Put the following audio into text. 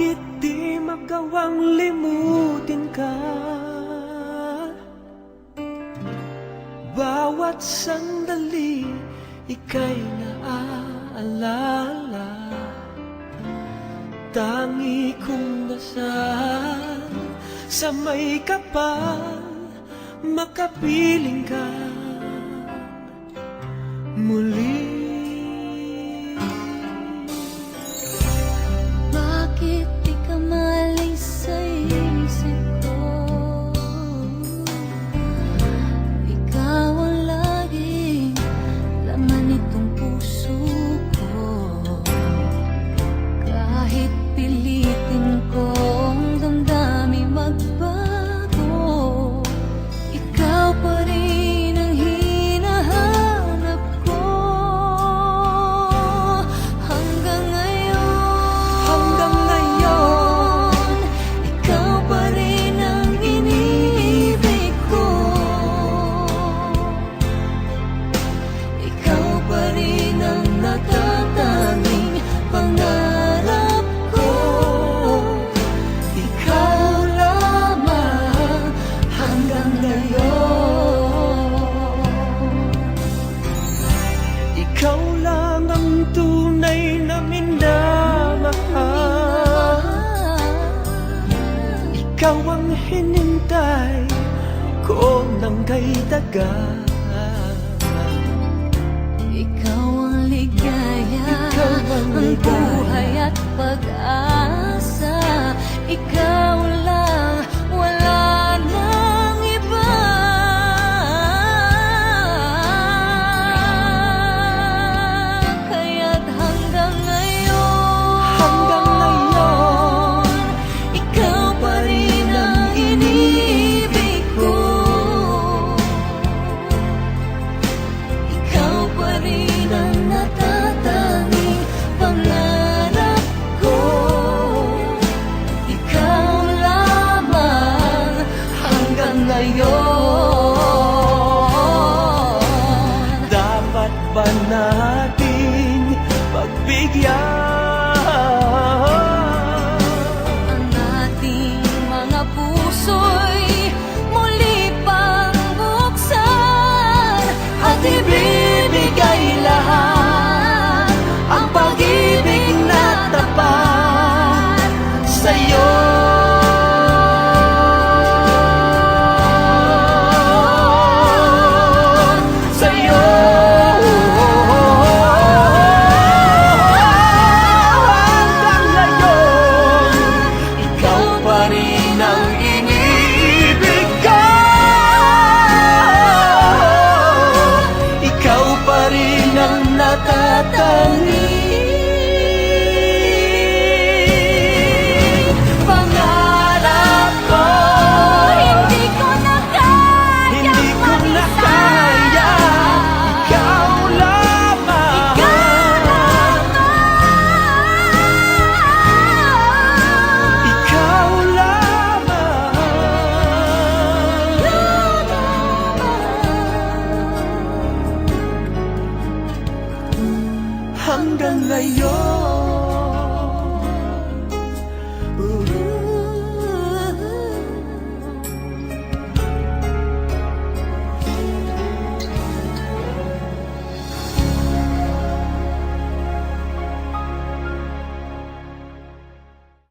Bakit di magawang limutin ka? Bawat sandali ika'y naaalala Tangi kong dasal sa may kapal Makapiling ka muli Ikaw lang ang tunay na minamahal. Ikaw ang hinintay ko ng kay tagal Ikaw ang ligaya, Ikaw ang, ligaya. ang buhay at pag-asa. Ikaw lang possibly